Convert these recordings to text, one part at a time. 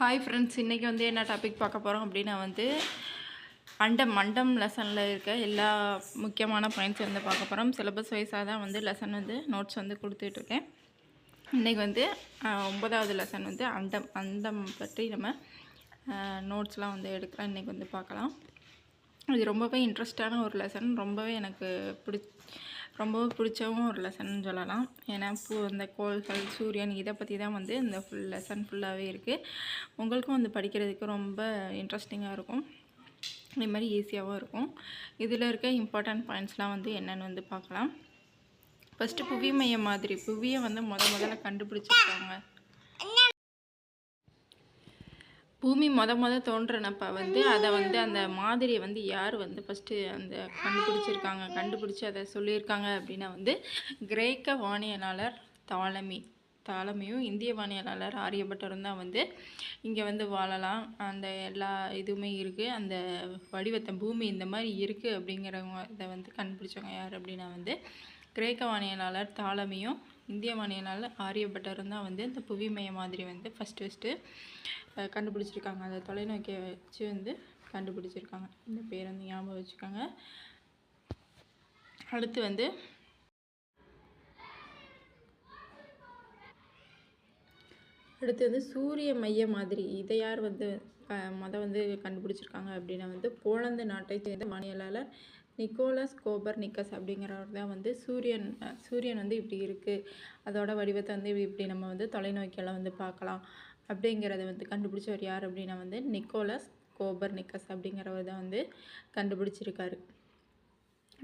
Hi friends இன்றைக்கி வந்து என்ன டாபிக் பார்க்க போகிறோம் அப்படின்னா வந்து அண்டம் மண்டம் லெசனில் இருக்க எல்லா முக்கியமான பாயிண்ட்ஸ் வந்து பார்க்க போகிறோம் சிலபஸ் வைஸாக தான் வந்து லெசன் வந்து நோட்ஸ் வந்து கொடுத்துட்ருக்கேன் இன்றைக்கி வந்து ஒன்பதாவது லெசன் வந்து அண்டம் அண்டம் பற்றி நம்ம நோட்ஸ்லாம் வந்து எடுக்கலாம். இன்றைக்கி வந்து பார்க்கலாம். இது ரொம்பவே இன்ட்ரெஸ்டான ஒரு லெசன் ரொம்பவே எனக்கு பிடிச்ச ரொம்பவும் பிடிச்சவும் ஒரு லெசன் சொல்லலாம். ஏன்னா பூ இந்த கோள்கள் சூரியன் இதை பற்றி தான் வந்து இந்த ஃபுல் லெசன் ஃபுல்லாகவே இருக்குது உங்களுக்கும் வந்து படிக்கிறதுக்கு ரொம்ப இன்ட்ரெஸ்டிங்காக இருக்கும். அதே மாதிரி ஈஸியாகவும் இருக்கும். இதில் இருக்க இம்பார்ட்டண்ட் பாயிண்ட்ஸ்லாம் வந்து என்னென்னு வந்து பார்க்கலாம். ஃபஸ்ட்டு புவி மையம் மாதிரி புவியை வந்து முத முதல்ல கண்டுபிடிச்சிருக்காங்க. பூமி மொத மொத தோன்றினப்ப வந்து அதை வந்து அந்த மாதிரியை வந்து யார் வந்து ஃபஸ்ட்டு அந்த கண்டுபிடிச்சிருக்காங்க கண்டுபிடிச்சி அதை சொல்லியிருக்காங்க அப்படின்னா வந்து கிரேக்க வானியலாளர் தாலமி தாலமியும் இந்திய வானியலாளர் ஆரியபட்டரும் தான் வந்து இங்கே வந்து வாழலாம். அந்த எல்லா இதுவுமே இருக்குது அந்த வடிவத்தை பூமி இந்த மாதிரி இருக்குது அப்படிங்கிறவங்க இதை வந்து கண்டுபிடிச்சவங்க யார் அப்படின்னா வந்து கிரேக்க வானியலாளர் தாளமியும் இந்திய வானியலாளர் ஆரியபட்டரும் தான் வந்து இந்த புவிமய மாதிரி வந்து ஃபஸ்ட்டு ஃபஸ்ட்டு கண்டுபிடிச்சிருக்காங்க. அந்த தொலைநோக்கியை வச்சு வந்து கண்டுபிடிச்சிருக்காங்க. இந்த பேர் வந்து ஞாபகம் வச்சுக்கோங்க. அடுத்து வந்து அடுத்து வந்து சூரிய மைய மாதிரி இதை யார் வந்து அஹ், வந்து கண்டுபிடிச்சிருக்காங்க அப்படின்னா வந்து போலந்து நாட்டை சேர்ந்த வானியலாளர் நிக்கோலஸ் கோபர் நிக்கஸ் அப்படிங்கிறவர் தான் வந்து சூரியன் சூரியன் வந்து இப்படி இருக்குது அதோட வடிவத்தை வந்து இப்படி நம்ம வந்து தொலைநோக்கியெல்லாம் வந்து பார்க்கலாம். அப்படிங்கிறத வந்து கண்டுபிடிச்சவர் யார் அப்படின்னா வந்து நிக்கோலஸ் கோபர் நிக்கஸ் அப்படிங்கிறவர் தான் வந்து கண்டுபிடிச்சிருக்காரு.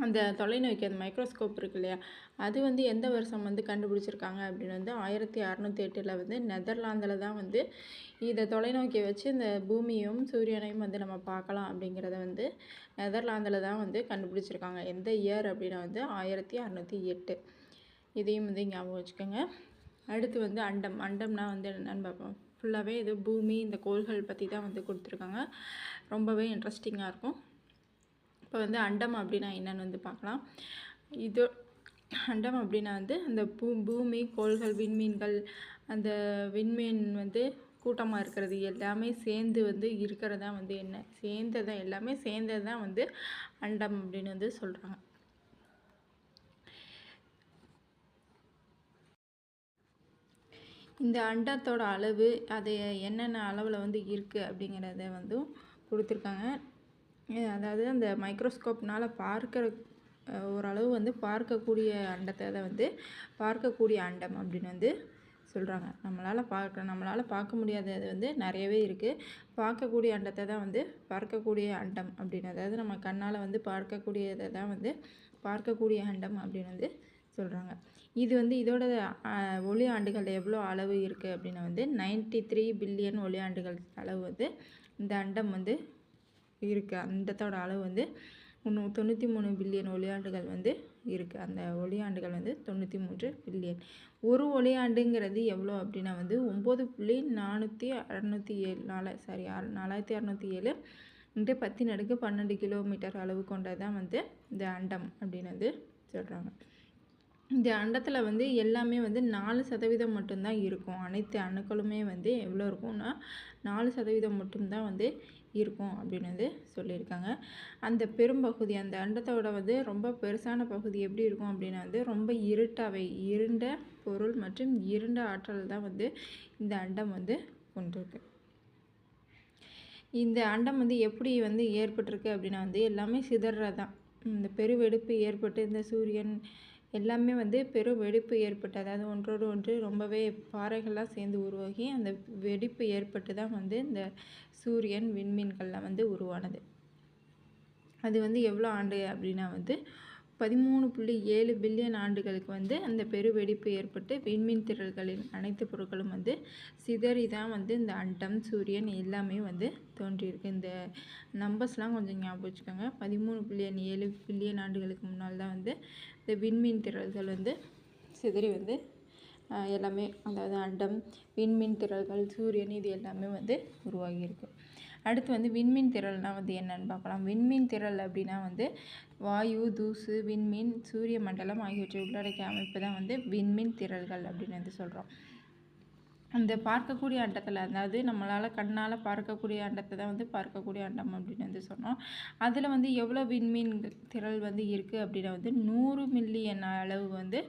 அந்த தொலைநோக்கி அந்த மைக்ரோஸ்கோப் இருக்கு இல்லையா அது வந்து எந்த வருஷம் வந்து கண்டுபிடிச்சிருக்காங்க அப்படின்னு வந்து ஆயிரத்தி அறநூற்றி எட்டில் வந்து நெதர்லாந்தில் தான் வந்து இதை தொலைநோக்கியை வச்சு இந்த பூமியும் சூரியனையும் வந்து நம்ம பார்க்கலாம் அப்படிங்கிறத வந்து நெதர்லாந்தில் தான் வந்து கண்டுபிடிச்சிருக்காங்க. எந்த இயர் அப்படின்னா வந்து ஆயிரத்தி அறநூற்றி எட்டு. இதையும் வந்து ஞாபகம் வச்சுக்கோங்க. அடுத்து வந்து அண்டம் அண்டம்னா வந்து என்னென்னு பார்ப்போம். ஃபுல்லாகவே இது பூமி இந்த கோள்கள் பற்றி தான் வந்து கொடுத்துருக்காங்க. ரொம்பவே இன்ட்ரெஸ்டிங்காக இருக்கும். இப்போ வந்து அண்டம் அப்படின்னா என்னென்னு வந்து பார்க்கலாம். இது அண்டம் அப்படின்னா வந்து அந்த பூ பூமி கோள்கள் விண்மீன்கள் அந்த விண்மீன் வந்து கூட்டமாக இருக்கிறது எல்லாமே சேர்ந்து வந்து இருக்கிறதா வந்து என்ன? சேர்ந்தது தான் எல்லாமே சேர்ந்தது தான் வந்து அண்டம் அப்படின்னு வந்து சொல்கிறாங்க இந்த அண்டத்தோட அளவு அது என்னென்ன அளவில் வந்து இருக்குது அப்படிங்கிறத வந்து கொடுத்துருக்காங்க. அதாவது அந்த மைக்ரோஸ்கோப்னால் பார்க்குற ஓரளவு வந்து பார்க்கக்கூடிய அண்டத்தை தான் வந்து பார்க்கக்கூடிய அண்டம் அப்படின்னு வந்து சொல்கிறாங்க நம்மளால் பார்க்க நம்மளால் பார்க்க முடியாதது வந்து நிறையவே இருக்குது பார்க்கக்கூடிய அண்டத்தை தான் வந்து பார்க்கக்கூடிய அண்டம் அப்படின்னு. அதாவது நம்ம கண்ணால் வந்து பார்க்கக்கூடியதை தான் வந்து பார்க்கக்கூடிய அண்டம் அப்படின்னு வந்து சொல்கிறாங்க இது வந்து இதோட ஒளி ஆண்டுகள் எவ்வளோ அளவு இருக்குது அப்படின்னு வந்து நைன்டி த்ரீ பில்லியன் ஒளி ஆண்டுகள் அளவு வந்து இந்த அண்டம் வந்து இருக்குது அண்டத்தோட அளவு வந்து தொண்ணூற்றி மூணு பில்லியன் ஒளியாண்டுகள் வந்து இருக்குது அந்த ஒளியாண்டுகள் வந்து தொண்ணூற்றி மூன்று பில்லியன். ஒரு ஒளியாண்டுங்கிறது எவ்வளோ அப்படின்னா வந்து ஒம்பது புள்ளி நானூற்றி அறநூற்றி ஏழு நாலு சாரி ஆறு நாலாயிரத்தி அறநூற்றி ஏழு இந்த பத்து நடுக்கு பன்னெண்டு கிலோமீட்டர் அளவு கொண்டது தான் வந்து இந்த அண்டம் அப்படின்னு வந்து சொல்கிறாங்க இந்த அண்டத்தில் வந்து எல்லாமே வந்து நாலு சதவீதம் மட்டும்தான் இருக்கும். அனைத்து அணுக்களுமே வந்து எவ்வளோ இருக்கும்னா நாலு சதவீதம் மட்டும்தான் வந்து இருக்கும் அப்படின்னு வந்து சொல்லியிருக்காங்க. அந்த பெரும்பகுதி அந்த அண்டத்தோட வந்து ரொம்ப பெருசான பகுதி எப்படி இருக்கும் அப்படின்னா வந்து ரொம்ப இருட்டாவை இருண்ட பொருள் மற்றும் இருண்ட ஆற்றல் தான் வந்து இந்த அண்டம் வந்து கொண்டிருக்கு. இந்த அண்டம் வந்து எப்படி வந்து ஏற்பட்டிருக்கு அப்படின்னா வந்து எல்லாமே சிதறதான். இந்த பெருவெடுப்பு ஏற்பட்டு இந்த சூரியன் எல்லாமே வந்து பெரும் வெடிப்பு ஏற்பட்டு அதாவது ஒன்றோடு ஒன்று ரொம்பவே பாறைகள்லாம் சேர்ந்து உருவாகி அந்த வெடிப்பு ஏற்பட்டு தான் வந்து இந்த சூரியன் விண்மீன்கள்லாம் வந்து உருவானது. அது வந்து எவ்வளோ ஆண்டு அப்படின்னா வந்து பதிமூணு புள்ளி ஏழு பில்லியன் ஆண்டுகளுக்கு வந்து அந்த பெருவெடிப்பு ஏற்பட்டு விண்மீன் திரள்களின் அனைத்து பொருட்களும் வந்து சிதறி தான் வந்து இந்த அண்டம் சூரியன் எல்லாமே வந்து தோன்றியிருக்கு. இந்த நம்பர்ஸ்லாம் கொஞ்சம் ஞாபகம் வச்சுக்கோங்க. பதிமூணு பில்லியன் ஏழு பில்லியன் ஆண்டுகளுக்கு முன்னால் தான் வந்து இந்த விண்மீன் திரள்கள் வந்து சிதறி வந்து எல்லாமே அதாவது அண்டம் விண்மீன் திரள்கள் சூரியன் இது எல்லாமே வந்து உருவாகியிருக்கு. அடுத்து வந்து விண்மீன் திரள்னால் வந்து என்னன்னு பார்க்கலாம். விண்மீன் திரள் அப்படின்னா வந்து வாயு தூசு விண்மீன் சூரிய மண்டலம் ஆகியவற்றை உள்ளடக்கிய அமைப்பு தான் வந்து விண்மீன் திரள்கள் அப்படின்னு வந்து சொல்கிறோம் அந்த பார்க்கக்கூடிய அண்டத்தில் அதாவது நம்மளால் கண்ணால் பார்க்கக்கூடிய அண்டத்தை தான் வந்து பார்க்கக்கூடிய அண்டம் அப்படின்னு வந்து சொன்னோம். அதில் வந்து எவ்வளோ விண்மீன் திரள் வந்து இருக்குது அப்படின்னா வந்து நூறு மில்லியன் அளவு வந்து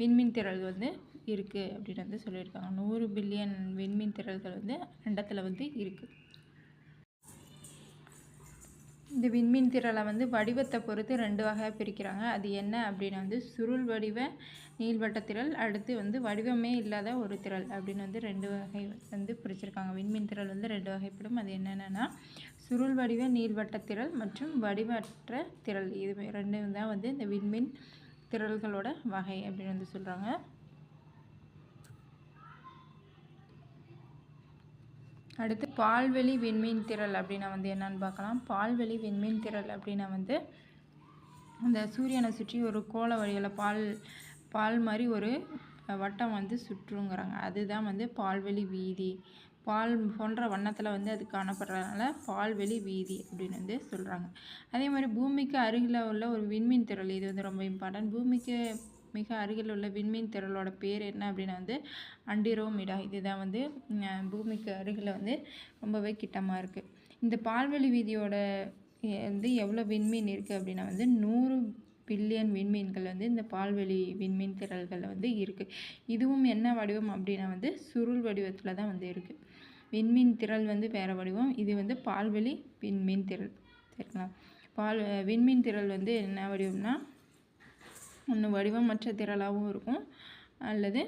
விண்மீன் திரள் வந்து இருக்குது அப்படின்னு வந்து சொல்லியிருக்காங்க. நூறு பில்லியன் விண்மீன் திரள்கள் வந்து அண்டத்தில் வந்து இருக்குது இந்த விண்மீன் திரளை வந்து வடிவத்தை பொறுத்து ரெண்டு வகையாக பிரிக்கிறாங்க. அது என்ன அப்படின்னா வந்து சுருள் வடிவ நீள்வட்ட திரள் அடுத்து வந்து வடிவமே இல்லாத ஒரு திரள் அப்படின்னு வந்து ரெண்டு வகை வந்து பிரிச்சிருக்காங்க. விண்மீன் திரள் வந்து ரெண்டு வகைப்படும். அது என்னென்னா சுருள் வடிவ நீள்வட்ட திரள் மற்றும் வடிவற்ற திரள். இது ரெண்டு தான் வந்து இந்த விண்மீன் திரள்களோட வகை அப்படின்னு வந்து சொல்கிறாங்க அடுத்து பால்வெளி விண்மீன் திரள் அப்படின்னா வந்து என்னன்னு பார்க்கலாம். பால்வெளி விண்மீன் திரள் அப்படின்னா வந்து அந்த சூரியனை சுற்றி ஒரு கோல வழியில் பால் பால் மாதிரி ஒரு வட்டம் வந்து சுற்றுங்கிறாங்க. அதுதான் வந்து பால்வெளி வீதி. பால் போன்ற வண்ணத்தில் வந்து அது காணப்படுறதுனால பால்வெளி வீதி அப்படின்னு வந்து சொல்கிறாங்க அதே மாதிரி பூமிக்கு அருகில் உள்ள ஒரு விண்மீன் திரள் இது வந்து ரொம்ப இம்பார்ட்டன்ட் பூமிக்கு மிக அருகில் உள்ள விண்மீன் திரளோட பேர் என்ன அப்படின்னா வந்து அண்டிரோமிடா. இதுதான் வந்து பூமிக்கு அருகில் வந்து ரொம்பவே கிட்டமாக இருக்குது இந்த பால்வெளி வீதியோட வந்து எவ்வளோ விண்மீன் இருக்குது அப்படின்னா வந்து நூறு பில்லியன் விண்மீன்கள் வந்து இந்த பால்வெளி விண்மீன் திரள்களில் வந்து இருக்குது இதுவும் என்ன வடிவம் அப்படின்னா வந்து சுருள் வடிவத்தில் தான் வந்து இருக்குது விண்மீன் திரள் வந்து வேறு வடிவம். இது வந்து பால்வெளி விண்மீன் திரள். சரிங்களா? பால் விண்மீன் திரள் வந்து என்ன வடிவம்னா ஒன்று வடிவமற்ற திரளாகவும் இருக்கும். அல்லது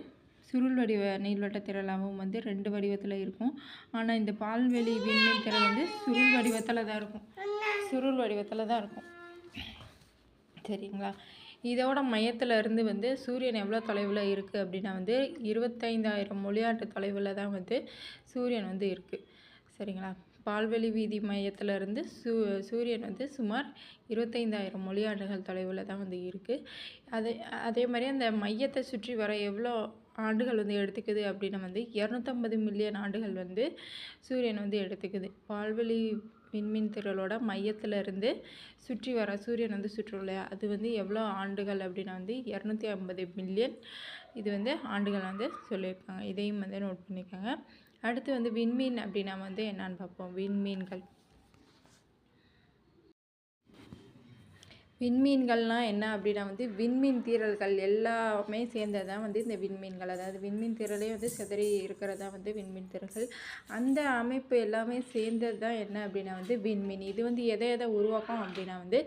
சுருள் வடிவ நீள்வட்ட திரளாகவும் வந்து ரெண்டு வடிவத்தில் இருக்கும். ஆனால் இந்த பால்வெளி விண்மீன் திரள் வந்து சுருள் வடிவத்தில் தான் இருக்கும். சுருள் வடிவத்தில் தான் இருக்கும். சரிங்களா? இதோட மையத்தில் இருந்து வந்து சூரியன் எவ்வளோ தொலைவில் இருக்குது அப்படின்னா வந்து இருபத்தைந்தாயிரம் மொழியாட்டு தொலைவில் தான் வந்து சூரியன் வந்து இருக்குது சரிங்களா? பால்வெளி வீதி மையத்தில் இருந்து சூ சூரியன் வந்து சுமார் இருபத்தைந்தாயிரம் மொழியாண்டுகள் தொலைவில் தான் வந்து இருக்குது அதே அதே மாதிரி அந்த மையத்தை சுற்றி வர எவ்வளோ ஆண்டுகள் வந்து எடுத்துக்குது அப்படின்னா வந்து இரநூத்தம்பது மில்லியன் ஆண்டுகள் வந்து சூரியன் வந்து எடுத்துக்குது. பால்வெளி விண்மீன் திரளோட மையத்தில் இருந்து சுற்றி வர சூரியன் வந்து சுற்றும் இல்லையா? அது வந்து எவ்வளோ ஆண்டுகள் அப்படின்னா வந்து இரநூத்தி ஐம்பது மில்லியன் இது வந்து ஆண்டுகள் வந்து சொல்லியிருக்காங்க. இதையும் வந்து நோட் பண்ணிக்கோங்க. அடுத்து வந்து விண்மீன் அப்படின்னா வந்து என்னான்னு பார்ப்போம். விண்மீன்கள். விண்மீன்கள்னால் என்ன அப்படின்னா வந்து விண்மீன் தீரல்கள் எல்லாமே சேர்ந்தது தான் வந்து இந்த விண்மீன்கள். அதாவது விண்மீன் தீரலே வந்து சிதறி இருக்கிறதா வந்து விண்மீன் தீரல்கள். அந்த அமைப்பு எல்லாமே சேர்ந்தது தான் என்ன அப்படின்னா வந்து விண்மீன். இது வந்து எதை எதை உருவாக்கும் அப்படின்னா வந்து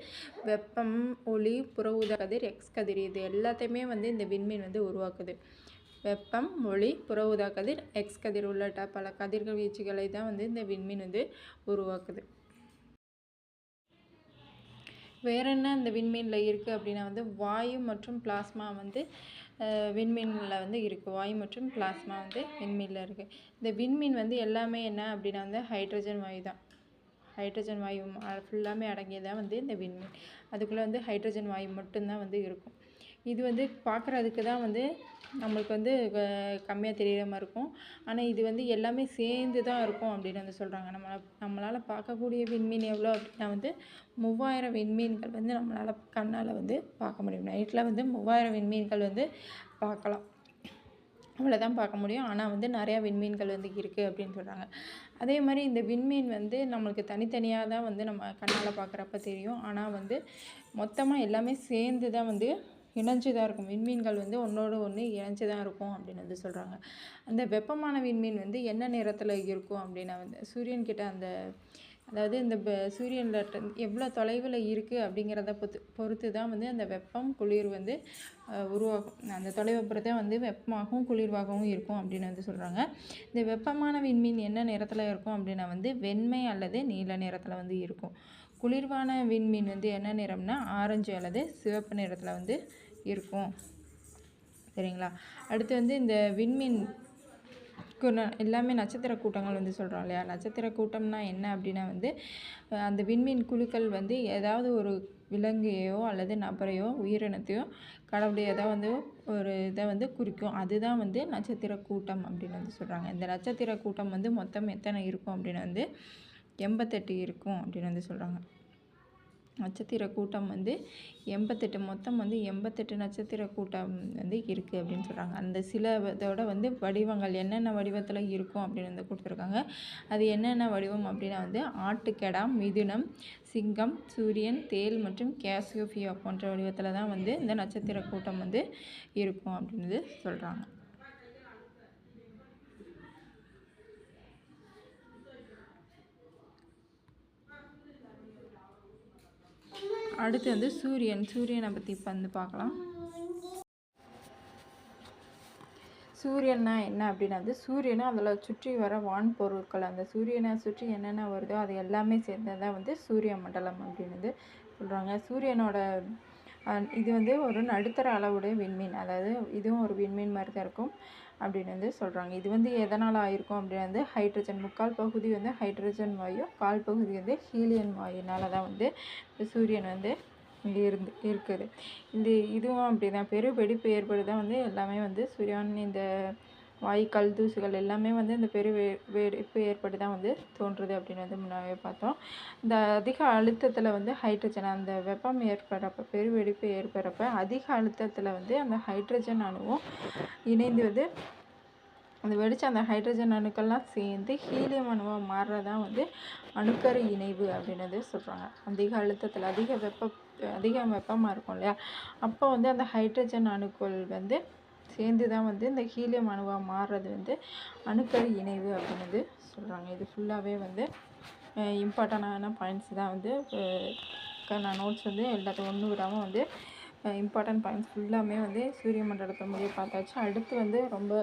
வெப்பம் ஒளி புற ஊதா கதிர் எக்ஸ் கதிர். இது எல்லாத்தையுமே வந்து இந்த விண்மீன் வந்து உருவாக்குது. வெப்பம் ஒளி புற ஊதா கதிர் எக்ஸ் கதிர் உள்ளிட்ட பல கதிர்கள் வீச்சுகளை தான் வந்து இந்த விண்மீன் வந்து உருவாக்குது. வேற என்ன இந்த விண்மீனில் இருக்குது அப்படின்னா வந்து வாயு மற்றும் பிளாஸ்மா வந்து விண்மீனில் வந்து இருக்குது வாயு மற்றும் பிளாஸ்மா வந்து விண்மீனில் இருக்குது இந்த விண்மீன் வந்து எல்லாமே என்ன அப்படின்னா வந்து ஹைட்ரஜன் வாயு தான். ஹைட்ரஜன் வாயு ஃபுல்லாமே அடங்கியதான் வந்து இந்த விண்மீன். அதுக்குள்ளே வந்து ஹைட்ரஜன் வாயு மட்டும்தான் வந்து இருக்கும். இது வந்து பார்க்குறதுக்கு தான் வந்து நம்மளுக்கு வந்து கம்மியாக தெரிகிற மாதிரி இருக்கும். ஆனால் இது வந்து எல்லாமே சேர்ந்து தான் இருக்கும் அப்படின்னு வந்து சொல்கிறாங்க நம்ம நம்மளால் பார்க்கக்கூடிய விண்மீன் எவ்வளோ அப்படின்னா வந்து மூவாயிரம் விண்மீன்கள் வந்து நம்மளால் கண்ணால் வந்து பார்க்க முடியும். நைட்டில் வந்து மூவாயிரம் விண்மீன்கள் வந்து பார்க்கலாம். அவ்வளோதான் பார்க்க முடியும். ஆனால் வந்து நிறையா விண்மீன்கள் வந்து இருக்குது அப்படின்னு சொல்கிறாங்க அதே மாதிரி இந்த விண்மீன் வந்து நம்மளுக்கு தனித்தனியாக தான் வந்து நம்ம கண்ணால் பார்க்குறப்ப தெரியும். ஆனால் வந்து மொத்தமாக எல்லாமே சேர்ந்து தான் வந்து இணைஞ்சு தான் இருக்கும். விண்மீன்கள் வந்து ஒன்றோடு ஒன்று இணைஞ்சு தான் இருக்கும் அப்படின்னு வந்து சொல்கிறாங்க அந்த வெப்பமான விண்மீன் வந்து என்ன நிறத்தில் இருக்கும் அப்படின்னா வந்து சூரியன்கிட்ட அந்த அதாவது இந்த சூரியனில் எவ்வளோ தொலைவில் இருக்குது அப்படிங்கிறத பொறுத்து பொறுத்து தான் வந்து அந்த வெப்பம் குளிர் வந்து உருவாகும். அந்த தொலைவை பொறுத்தே வந்து வெப்பமாகவும் குளிர்வாகவும் இருக்கும் அப்படின்னு வந்து சொல்கிறாங்க இந்த வெப்பமான விண்மீன் என்ன நிறத்தில் இருக்கும் அப்படின்னா வந்து வெண்மை அல்லது நீல நிறத்தில் வந்து இருக்கும். குளிர்வான விண்மீன் வந்து என்ன நிறம்னா ஆரஞ்சு அல்லது சிவப்பு நிறத்தில் வந்து இருக்கும். சரிங்களா? அடுத்து வந்து இந்த விண்மீன் எல்லாமே நட்சத்திர கூட்டங்கள் வந்து சொல்கிறோம் இல்லையா? நட்சத்திர கூட்டம்னா என்ன அப்படின்னா வந்து அந்த விண்மீன் குழுக்கள் வந்து ஏதாவது ஒரு விலங்கையோ அல்லது நபரையோ உயிரினத்தையோ கடவுளையோ ஏதாவது வந்து ஒரு இதை வந்து குறிக்கும். அதுதான் வந்து நட்சத்திர கூட்டம் அப்படின்னு வந்து சொல்கிறாங்க இந்த நட்சத்திர கூட்டம் வந்து மொத்தம் எத்தனை இருக்கும் அப்படின்னு வந்து எண்பத்தெட்டு இருக்கும் அப்படின்னு வந்து சொல்கிறாங்க நட்சத்திர கூட்டம் வந்து எண்பத்தெட்டு மொத்தம் வந்து எண்பத்தெட்டு நட்சத்திர கூட்டம் வந்து இருக்குது அப்படின்னு சொல்கிறாங்க அந்த சில இதோட வந்து வடிவங்கள் என்னென்ன வடிவத்தில் இருக்கும் அப்படின்னு வந்து கொடுத்துருக்காங்க. அது என்னென்ன வடிவம் அப்படின்னா வந்து ஆட்டுக்கெடா மிதுனம் சிங்கம் சூரியன் தேல் மற்றும் கேசியோஃபியா போன்ற வடிவத்தில் தான் வந்து இந்த நட்சத்திர கூட்டம் வந்து இருக்கும் அப்படின்னு சொல்கிறாங்க அடுத்து வந்து சூரியன். சூரியனை பற்றி இப்போ வந்து பார்க்கலாம். சூரியன்னா என்ன அப்படின்னா வந்து சூரியனை அதில் சுற்றி வர வான் பொருட்கள் அந்த சூரியனை சுற்றி என்னென்ன வருதோ அது எல்லாமே சேர்ந்ததான் வந்து சூரிய மண்டலம் அப்படின்னு வந்து சொல்கிறாங்க சூரியனோட இது வந்து ஒரு நடுத்தர அளவுடைய விண்மீன். அதாவது இதுவும் ஒரு விண்மீன் மாதிரி தான் இருக்கும். அப்படின்னு வந்து சொல்கிறாங்க இது வந்து எதனால் ஆயிருக்கும் அப்படின்னு வந்து ஹைட்ரஜன் முக்கால் பகுதி வந்து ஹைட்ரஜன் வாயு கால் பகுதி வந்து ஹீலியன் வாயுனால தான் வந்து சூரியன் வந்து இருந்து இருக்குது. இந்த இதுவும் அப்படி தான் பெரு வெடிப்பு ஏற்படுதான் வந்து எல்லாமே வந்து சூரியன் இந்த வாய்க்கால் தூசுகள் எல்லாமே வந்து இந்த பெரு வெடிப்பு ஏற்பட்டு தான் வந்து தோன்றுது அப்படின்னு வந்து முன்னாவே பார்த்தோம். இந்த அதிக அழுத்தத்தில் வந்து ஹைட்ரஜன் அந்த வெப்பம் ஏற்படுறப்ப பெரு வெடிப்பு ஏற்படுறப்ப அதிக அழுத்தத்தில் வந்து அந்த ஹைட்ரஜன் அணுவும் இணைந்து வந்து அந்த வெடிச்ச அந்த ஹைட்ரஜன் அணுக்கள்லாம் சேர்ந்து ஹீலியம் அணுவாக மாறுறதான் வந்து அணுக்கரு இணைவு அப்படின்னது சொல்கிறாங்க அதிக அழுத்தத்தில் அதிக வெப்ப அதிக வெப்பமாக இருக்கும் இல்லையா? அப்போ வந்து அந்த ஹைட்ரஜன் அணுக்கள் வந்து சேர்ந்து தான் வந்து இந்த ஹீலியம் அணுவாக மாறுறது வந்து அணுக்கரு இணைவு அப்படின்னது சொல்கிறாங்க இது ஃபுல்லாகவே வந்து இம்பார்ட்டண்டான பாயிண்ட்ஸ் தான் வந்து நான் நோட்ஸ் வந்து எல்லாத்தையும் ஒன்று விடாமல் வந்து இம்பார்ட்டன்ட் பாயிண்ட்ஸ் ஃபுல்லாமே வந்து சூரிய மண்டலத்தை முடிய பார்த்தாச்சு அடுத்து வந்து ரொம்ப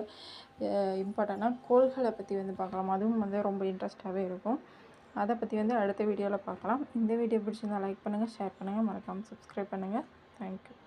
இம்பார்ட்டண்டாக கோள்களை பற்றி வந்து பார்க்கலாம். அதுவும் வந்து ரொம்ப இன்ட்ரெஸ்டாகவே இருக்கும். அதை பற்றி வந்து அடுத்த வீடியோவில் பார்க்கலாம். இந்த வீடியோ பிடிச்சிருந்தா லைக் பண்ணுங்கள் ஷேர் பண்ணுங்கள் மறக்காமல் சப்ஸ்கிரைப் பண்ணுங்கள் தேங்க்யூ